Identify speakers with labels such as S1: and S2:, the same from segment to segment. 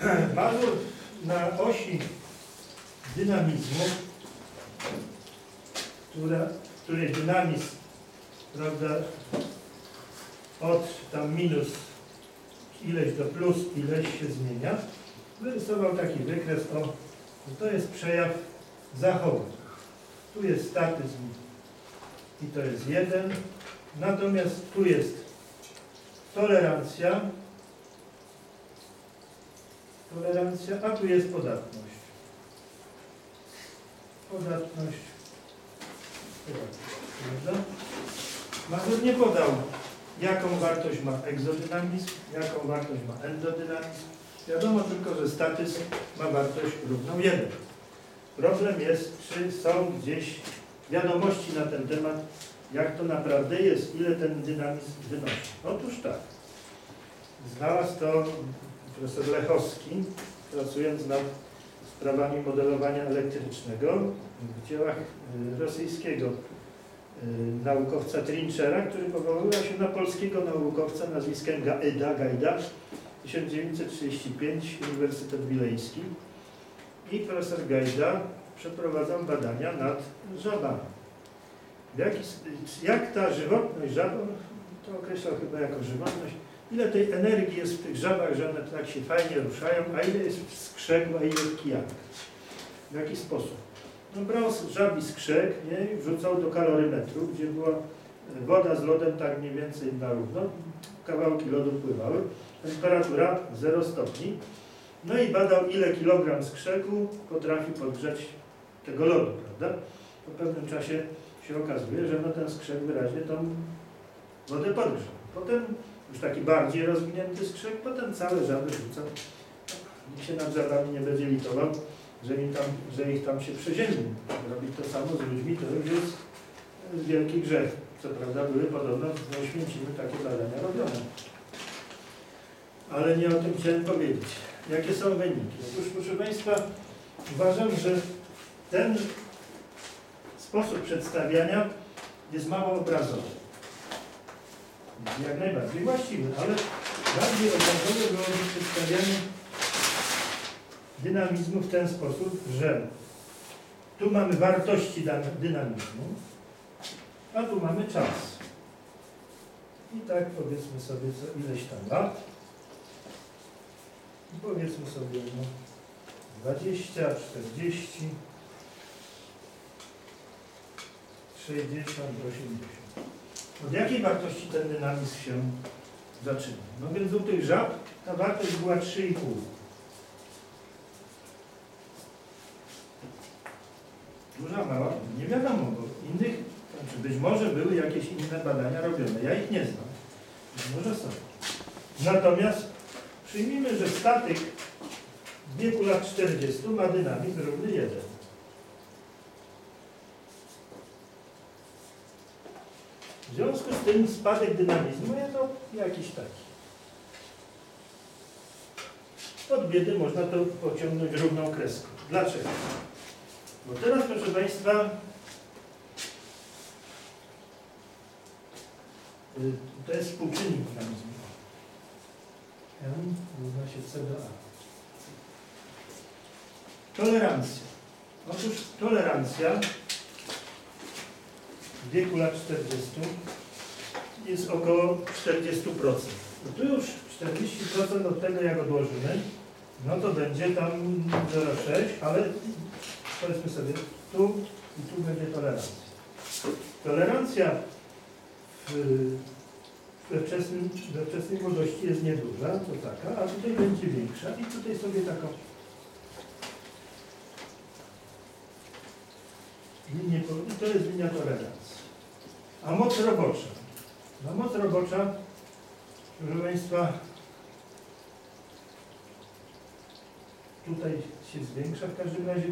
S1: Mazur na osi dynamizmu, która, której dynamizm, prawda, od tam minus ileś do plus ileś się zmienia, wyrysował taki wykres, o, to jest przejaw zachowań. Tu jest statyzm i to jest jeden, natomiast tu jest tolerancja, tolerancja, a tu jest podatność. Podatność. Prawda? Mazur nie podał, jaką wartość ma egzodynamizm, jaką wartość ma endodynamizm. Wiadomo tylko, że statyzm ma wartość równą 1. Problem jest, czy są gdzieś wiadomości na ten temat, jak to naprawdę jest, ile ten dynamizm wynosi. Otóż tak. Znalazł to profesor Lechowski, pracując nad sprawami modelowania elektrycznego w dziełach y, rosyjskiego y, naukowca Trinchera, który powoływał się na polskiego naukowca nazwiskiem Gaida, Gajda, 1935, Uniwersytet Wileński. I profesor Gajda przeprowadzał badania nad żabami. S- jak ta żywotność żab, to określał chyba jako żywotność, ile tej energii jest w tych żabach, że one tak się fajnie ruszają, a ile jest w skrzeku, a ile w kijankach. W jaki sposób? No brał żabi skrzek nie, i wrzucał do kalorymetru, gdzie była e, woda z lodem tak mniej więcej na równo, kawałki lodu pływały, temperatura 0 stopni, no i badał ile kilogram skrzeku potrafi podgrzeć tego lodu, prawda? Po pewnym czasie się okazuje, że no ten skrzek wyraźnie tą wodę podgrzał. Potem już taki bardziej rozwinięty skrzek, potem całe żaby rzucał. Nikt się nad żabami nie będzie litował, że, im tam, że ich tam się przeziębi. Robić to samo z ludźmi to już jest wielki grzech. Co prawda były podobno w Oświęcimiu takie badania robione. Ale nie o tym chciałem powiedzieć. Jakie są wyniki? Otóż proszę Państwa, uważam, że ten sposób przedstawiania jest mało obrazowy. Jak najbardziej właściwy, ale bardziej obrazowe byłoby przedstawianie dynamizmu w ten sposób, że tu mamy wartości dynamizmu, a tu mamy czas. I tak powiedzmy sobie co ileś tam lat. I powiedzmy sobie no, 20, 40, 60, 80. Od jakiej wartości ten dynamizm się zaczyna? No więc u tych żab ta wartość była 3,5. Duża, mała? Nie wiadomo, bo innych, znaczy być może były jakieś inne badania robione. Ja ich nie znam. Może są. Natomiast przyjmijmy, że statyk w wieku lat 40 ma dynamizm równy 1. W związku z tym spadek dynamizmu jest to jakiś taki. Od biedy można to pociągnąć równą kreską. Dlaczego? Bo teraz, proszę Państwa, y, to jest współczynnik dynamizmu. M równa się C do A. Tolerancja. Otóż tolerancja w wieku lat 40 jest około 40%. No tu już 40% od tego jak odłożymy, no to będzie tam 0,6, ale powiedzmy sobie tu i tu będzie tolerancja. Tolerancja w, we, wczesnym, we wczesnej młodości jest nieduża, to taka, a tutaj będzie większa i tutaj sobie taką linię, to jest linia tolerancji. A moc robocza. No moc robocza, proszę Państwa, tutaj się zwiększa w każdym razie.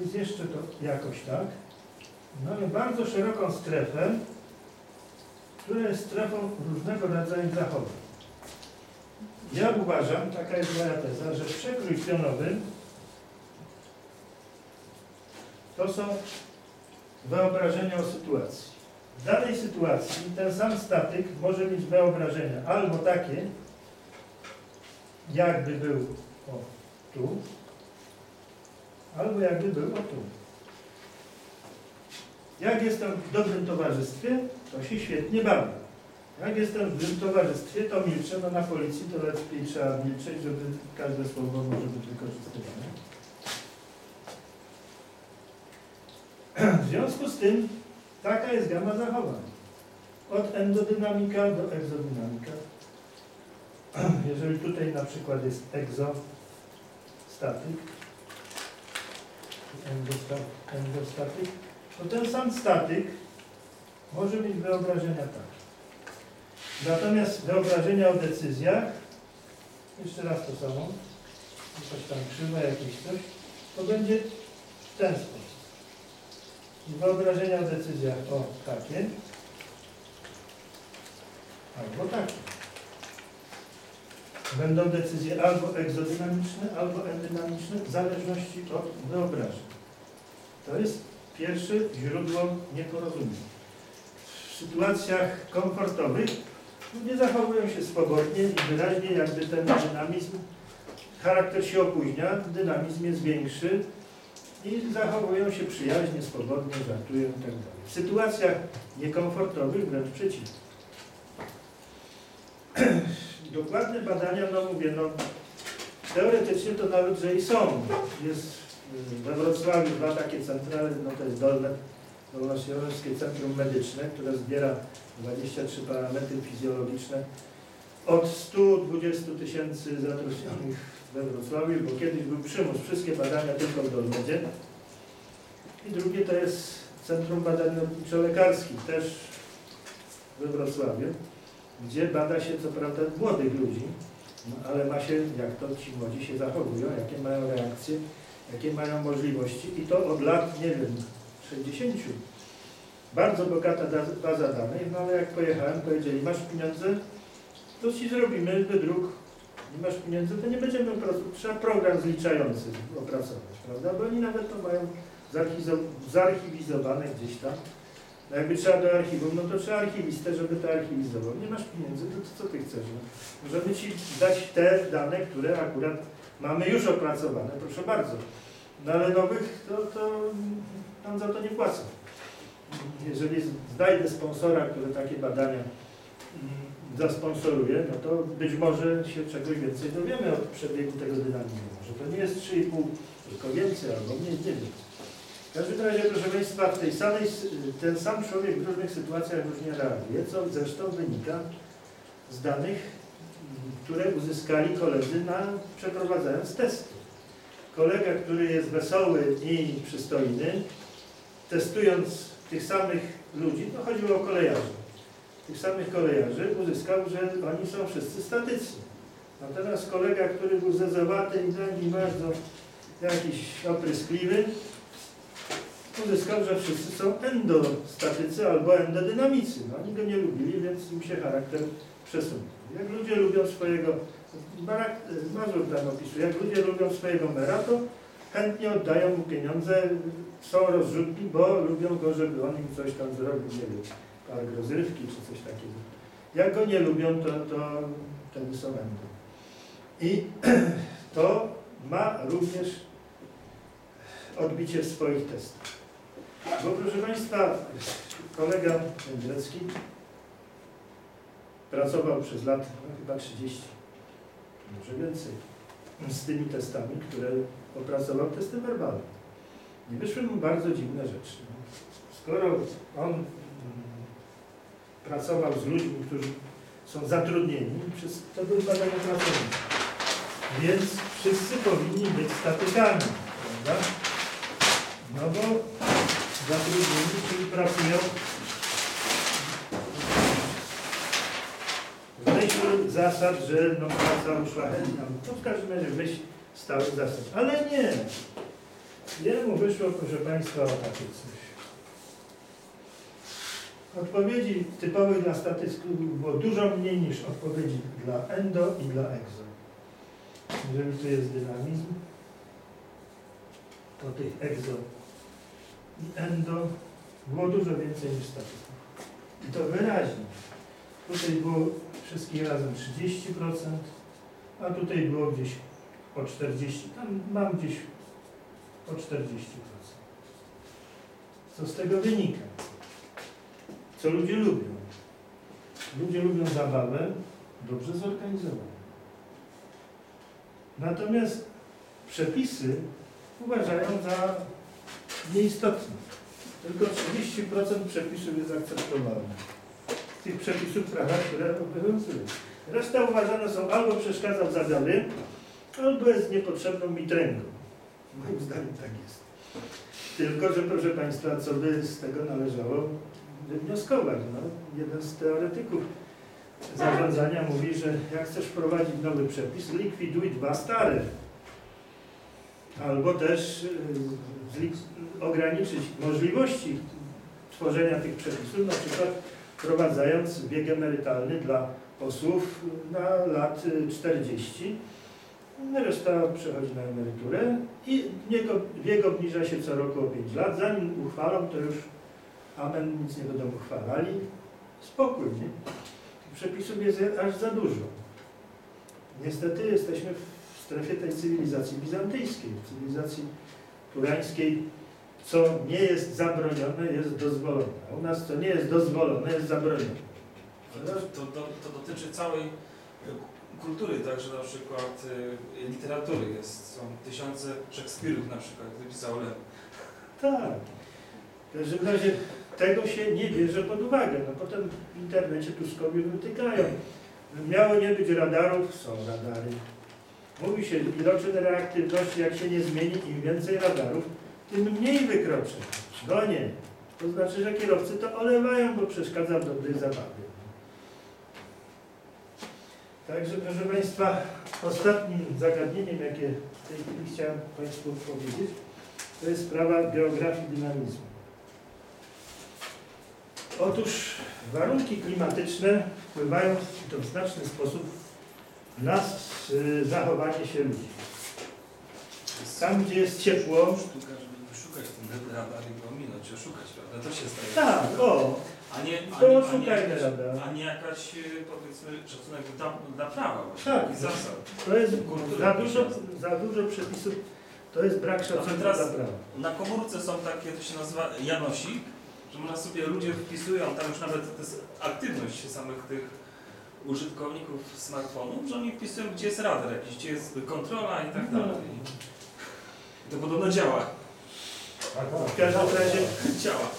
S1: Jest jeszcze to jakoś tak. Mamy bardzo szeroką strefę, która jest strefą różnego rodzaju zachowań. Ja uważam, taka jest moja teza, że przekrój pionowy to są wyobrażenia o sytuacji. W danej sytuacji ten sam statyk może mieć wyobrażenia albo takie, jakby był o tu, albo jakby był o tu. Jak jestem w dobrym towarzystwie, to się świetnie bawię. Jak jestem w złym towarzystwie, to milczę, no na policji to lepiej trzeba milczeć, żeby każde słowo może być wykorzystywane. W związku z tym taka jest gama zachowań. Od endodynamika do egzodynamika. Jeżeli tutaj na przykład jest egzostatyk, endosta- endostatyk, to ten sam statyk może mieć wyobrażenia takie. Natomiast wyobrażenia o decyzjach, jeszcze raz to samo, coś tam krzywe, jakieś coś, to będzie w ten sposób. Wyobrażenia o decyzjach o takie, albo takie. Będą decyzje albo egzodynamiczne, albo endynamiczne, w zależności od wyobrażeń. To jest pierwsze źródło nieporozumień. W sytuacjach komfortowych ludzie zachowują się swobodnie i wyraźnie, jakby ten dynamizm, charakter się opóźnia, dynamizm jest większy i zachowują się przyjaźnie, swobodnie, żartują itd. W sytuacjach niekomfortowych wręcz przeciwnie. Dokładne badania, no mówię, no teoretycznie to nawet, że i są. Jest y, we Wrocławiu dwa takie centrale, no to jest Dolne Dolnośląskie Centrum Medyczne, które zbiera 23 parametry fizjologiczne od 120 tysięcy zatrudnionych we Wrocławiu, bo kiedyś był przymus, wszystkie badania tylko w Dolmedzie. I drugie to jest Centrum Badań Lotniczo-Lekarskich, też we Wrocławiu, gdzie bada się co prawda młodych ludzi, no, ale ma się, jak to ci młodzi się zachowują, jakie mają reakcje, jakie mają możliwości i to od lat, nie wiem, 60. Bardzo bogata baza danych, no ale jak pojechałem, powiedzieli, masz pieniądze, to ci zrobimy wydruk. Nie masz pieniędzy, to nie będziemy, trzeba program zliczający opracować, prawda? Bo oni nawet to mają zarchiwizowane gdzieś tam. No jakby trzeba do archiwum, no to trzeba archiwistę, żeby to archiwizował. Nie masz pieniędzy, to, to co ty chcesz? No? Możemy ci dać te dane, które akurat mamy już opracowane, proszę bardzo. No ale nowych, to, to nam za to nie płacą. Jeżeli znajdę sponsora, który takie badania mm, zasponsoruje, no to być może się czegoś więcej dowiemy od przebiegu tego dynamizmu. Może to nie jest 3,5, tylko więcej albo mniej, nie wiem. W każdym razie, proszę Państwa, w tej samej, ten sam człowiek w różnych sytuacjach różnie reaguje, co zresztą wynika z danych, które uzyskali koledzy na, przeprowadzając testy. Kolega, który jest wesoły i przystojny, testując tych samych ludzi, no chodziło o kolejarzy, tych samych kolejarzy, uzyskał, że oni są wszyscy statycy. Natomiast kolega, który był zezowaty i taki bardzo jakiś opryskliwy, uzyskał, że wszyscy są endostatycy albo endodynamicy. No, oni go nie lubili, więc im się charakter przesunął. Jak ludzie lubią swojego, Barak, Mazur tam opisuje, jak ludzie lubią swojego mera, to chętnie oddają mu pieniądze, są rozrzutni, bo lubią go, żeby on im coś tam zrobił, nie wiem, park rozrywki czy coś takiego. Jak go nie lubią, to, to wtedy są endo. I to ma również odbicie w swoich testach. Bo proszę Państwa, kolega Jędrzecki pracował przez lat no, chyba 30, może więcej, z tymi testami, które opracował testy werbalne. I wyszły mu bardzo dziwne rzeczy. Skoro on pracował z ludźmi, którzy są zatrudnieni, przez, to były badania pracownicze. Więc wszyscy powinni być statykami, prawda? No bo zatrudnieni, czyli pracują w myśl zasad, że no praca uszlachetnia. To w każdym razie myśl stałych zasad. Ale nie. Jemu wyszło, proszę Państwa, o takie coś. Odpowiedzi typowych dla statystyków było dużo mniej niż odpowiedzi dla endo i dla exo. Jeżeli tu jest dynamizm, to tych exo i endo było dużo więcej niż statystyków. I to wyraźnie. Tutaj było wszystkich razem 30%, a tutaj było gdzieś o 40, tam mam gdzieś o 40%. Co z tego wynika? Co ludzie lubią? Ludzie lubią zabawę dobrze zorganizowaną. Natomiast przepisy uważają za nieistotne. Tylko 30% przepisów jest akceptowalnych. Z tych przepisów prawa, które obowiązują. Reszta uważane są albo przeszkadza w zabawie, albo jest niepotrzebną mitręgą. Moim zdaniem tak jest. Tylko, że proszę Państwa, co by z tego należało wywnioskować? No, jeden z teoretyków zarządzania mówi, że jak chcesz wprowadzić nowy przepis, likwiduj dwa stare. Albo też y, ograniczyć możliwości tworzenia tych przepisów, na przykład wprowadzając wiek emerytalny dla posłów na lat y, 40. Reszta przechodzi na emeryturę i jego, wiek obniża się co roku o 5 lat. Zanim uchwalą, to już amen, nic nie będą uchwalali. Spokój, nie? Tych przepisów jest aż za dużo. Niestety jesteśmy w strefie tej cywilizacji bizantyjskiej, cywilizacji turańskiej. Co nie jest zabronione, jest dozwolone. A u nas co nie jest dozwolone, jest zabronione.
S2: To, to, to, dotyczy całej e, kultury, także na przykład e, literatury. Jest, są tysiące Szekspirów na przykład, który pisał Lew.
S1: Tak. W każdym razie tego się nie bierze pod uwagę. No potem w internecie Tuskowi wytykają. Miało nie być radarów, są radary. Mówi się, iloczyn reaktywności, jak się nie zmieni, im więcej radarów, tym mniej wykroczeń. No nie. To znaczy, że kierowcy to olewają, bo przeszkadza w dobrej zabawie. Także, proszę Państwa, ostatnim zagadnieniem, jakie w tej chwili chciałem Państwu powiedzieć, to jest sprawa geografii dynamizmu. Otóż warunki klimatyczne wpływają to w znaczny sposób na y, zachowanie się ludzi. Tam, gdzie jest ciepło,
S2: szukać ten go ominąć, oszukać, prawda? To się staje.
S1: tak, o,
S2: A nie, a nie, a nie, jakaś, a nie jakaś, e, powiedzmy, szacunek dla, dla prawa właśnie,
S1: Tak.
S2: zasad.
S1: To jest za dużo, za dużo przepisów, to jest brak szacunku
S2: teraz-
S1: dla prawa.
S2: Na komórce są takie, to się nazywa Janosik, można sobie, ludzie wpisują, tam już nawet to jest aktywność samych tych użytkowników smartfonów, że oni wpisują, gdzie jest radar jakiś, gdzie jest kontrola i tak dalej. I to podobno działa.
S1: W każdym razie,
S2: Działa.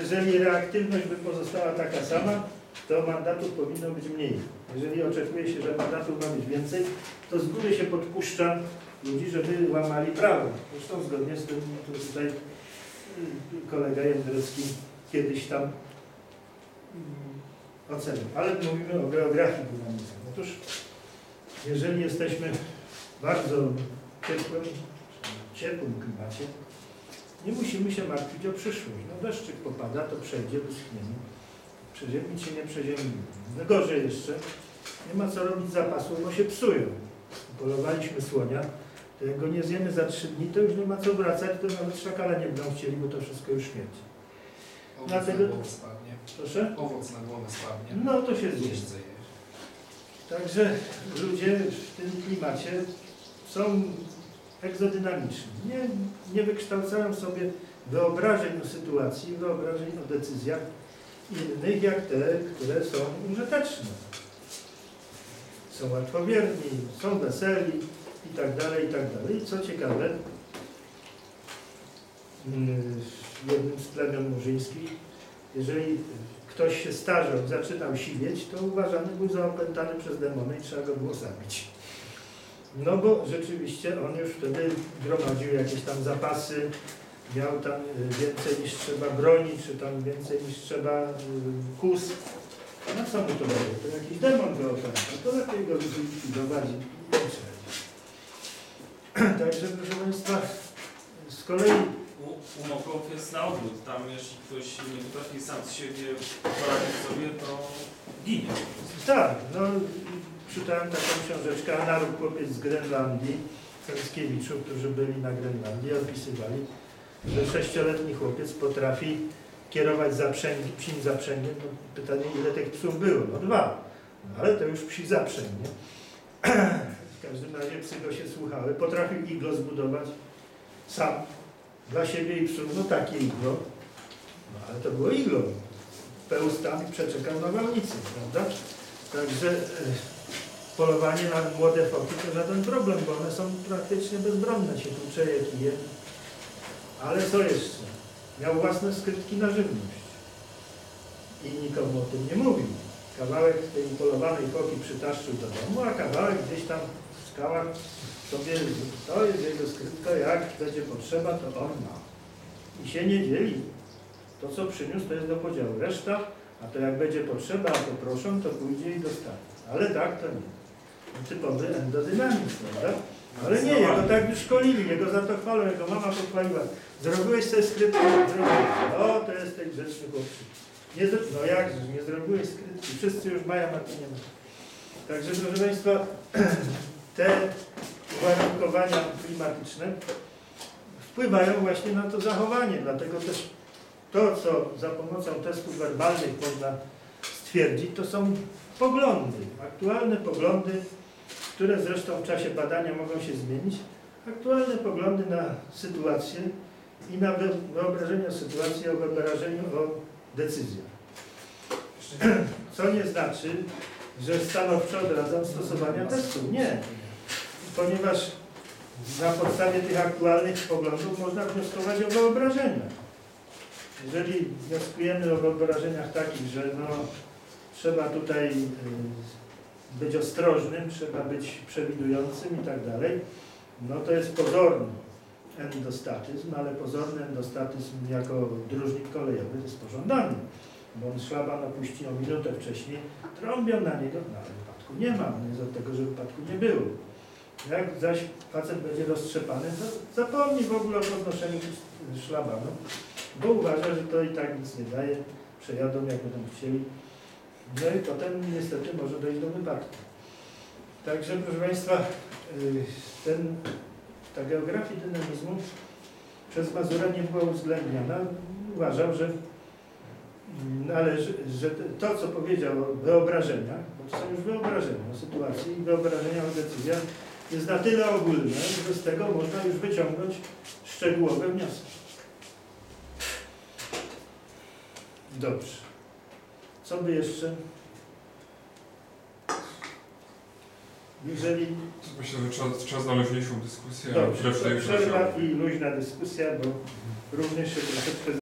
S1: jeżeli reaktywność by pozostała taka sama, to mandatów powinno być mniej. Jeżeli oczekuje się, że mandatów ma być więcej, to z góry się podpuszcza ludzi, żeby łamali prawo. Zresztą zgodnie z tym, to tutaj kolega Jędrowski kiedyś tam mm, ocenił. Ale mówimy o geografii dynamizmu. Otóż, jeżeli jesteśmy w bardzo ciepłym, ciepłym klimacie, nie musimy się martwić o przyszłość. No deszczyk popada, to przejdzie, wyschniemy. Przeziębić się nie przeziębimy. No gorzej jeszcze, nie ma co robić zapasów, bo się psują. Polowaliśmy słonia, to jak go nie zjemy za trzy dni, to już nie ma co wracać, to nawet szakale nie będą chcieli, bo to wszystko już śmierci.
S3: Owoc
S1: Dlatego-
S3: na głowę spadnie.
S1: Proszę?
S3: Owoc na głowę spadnie.
S1: No to się zjeść. Także ludzie w tym klimacie są egzodynamiczni. Nie, nie wykształcają sobie wyobrażeń o sytuacji, wyobrażeń o decyzjach innych jak te, które są użyteczne. Są łatwowierni, są weseli i tak dalej, i tak dalej. Co ciekawe, w jednym z plemion murzyńskich, jeżeli ktoś się starzał, zaczynał siwieć, to uważany był za opętany przez demony i trzeba go było zabić. No bo rzeczywiście on już wtedy gromadził jakieś tam zapasy, miał tam y, więcej niż trzeba broni, czy tam więcej niż trzeba y, kus. No co mu to było? To jakiś demon go opętał, to lepiej go zlikwidować. Także proszę Państwa, z kolei
S2: U, u mokołów jest na odwrót. Tam jeśli ktoś nie potrafi sam z siebie poradzić sobie, to ginie.
S1: Tak, no czytałem taką książeczkę Anaru chłopiec z Grenlandii, Cęckiewiczów, którzy byli na Grenlandii, opisywali, że sześcioletni chłopiec potrafi kierować zaprzęgi, psim zaprzęgiem. No, pytanie, ile tych psów było? No dwa, no, ale to już psi zaprzęg, nie? każdym razie psy go się słuchały. Potrafił iglo zbudować sam, dla siebie i psów, no takie iglo. No ale to było iglo. Pełstami przeczekał na walnicy, prawda? Także e, polowanie na młode foki to żaden problem, bo one są praktycznie bezbronne, się tłucze je kijem. Ale co jeszcze? Miał własne skrytki na żywność. I nikomu o tym nie mówił. Kawałek tej polowanej foki przytaszczył do domu, a kawałek gdzieś tam w skałach sobie, to jest jego skrytka, jak będzie potrzeba, to on ma. I się nie dzieli. To, co przyniósł, to jest do podziału. Reszta, a to jak będzie potrzeba, a to proszą, to pójdzie i dostanie. Ale tak to nie. Typowy endodynamizm, prawda? Ale nie, jego tak wyszkolili, jego za to chwalą, jego mama pochwaliła. Zrobiłeś sobie skrytkę? Zrobiłeś. O, to jest ten grzeczny chłopczyk. Nie, no jak, nie zrobiłeś skrytki? Wszyscy już mają, a ty nie ma. Także proszę Państwa, te uwarunkowania klimatyczne wpływają właśnie na to zachowanie. Dlatego też to, co za pomocą testów werbalnych można stwierdzić, to są poglądy, aktualne poglądy, które zresztą w czasie badania mogą się zmienić. Aktualne poglądy na sytuację i na wy- wyobrażenie o sytuacji, o wyobrażeniu o decyzjach. Co nie znaczy, że stanowczo odradzam stosowania testów. Nie, ponieważ na podstawie tych aktualnych poglądów można wnioskować o wyobrażenia. Jeżeli wnioskujemy o wyobrażeniach takich, że no, trzeba tutaj y, być ostrożnym, trzeba być przewidującym i tak dalej, no to jest pozorny endostatyzm, ale pozorny endostatyzm jako dróżnik kolejowy jest pożądany, bo on szlaban opuści o minutę wcześniej, trąbią na niego, no ale wypadku nie ma, on jest tego, że wypadku nie było. Jak zaś facet będzie roztrzepany, to zapomni w ogóle o podnoszeniu szlabanu, bo uważa, że to i tak nic nie daje, przejadą jak będą chcieli. No i potem niestety może dojść do wypadku. Także proszę Państwa, y, ten, ta geografia dynamizmu przez Mazura nie była uwzględniana. Uważał, że należy, że to, co powiedział o wyobrażeniach, bo to są już wyobrażenia o sytuacji i wyobrażenia o decyzjach, jest na tyle ogólne, że z tego można już wyciągnąć szczegółowe wnioski. Dobrze. Co by jeszcze? Jeżeli
S4: Myślę, że czas, czas na luźniejszą dyskusję.
S1: Dobrze, przerwa i luźna dyskusja, bo również się troszeczkę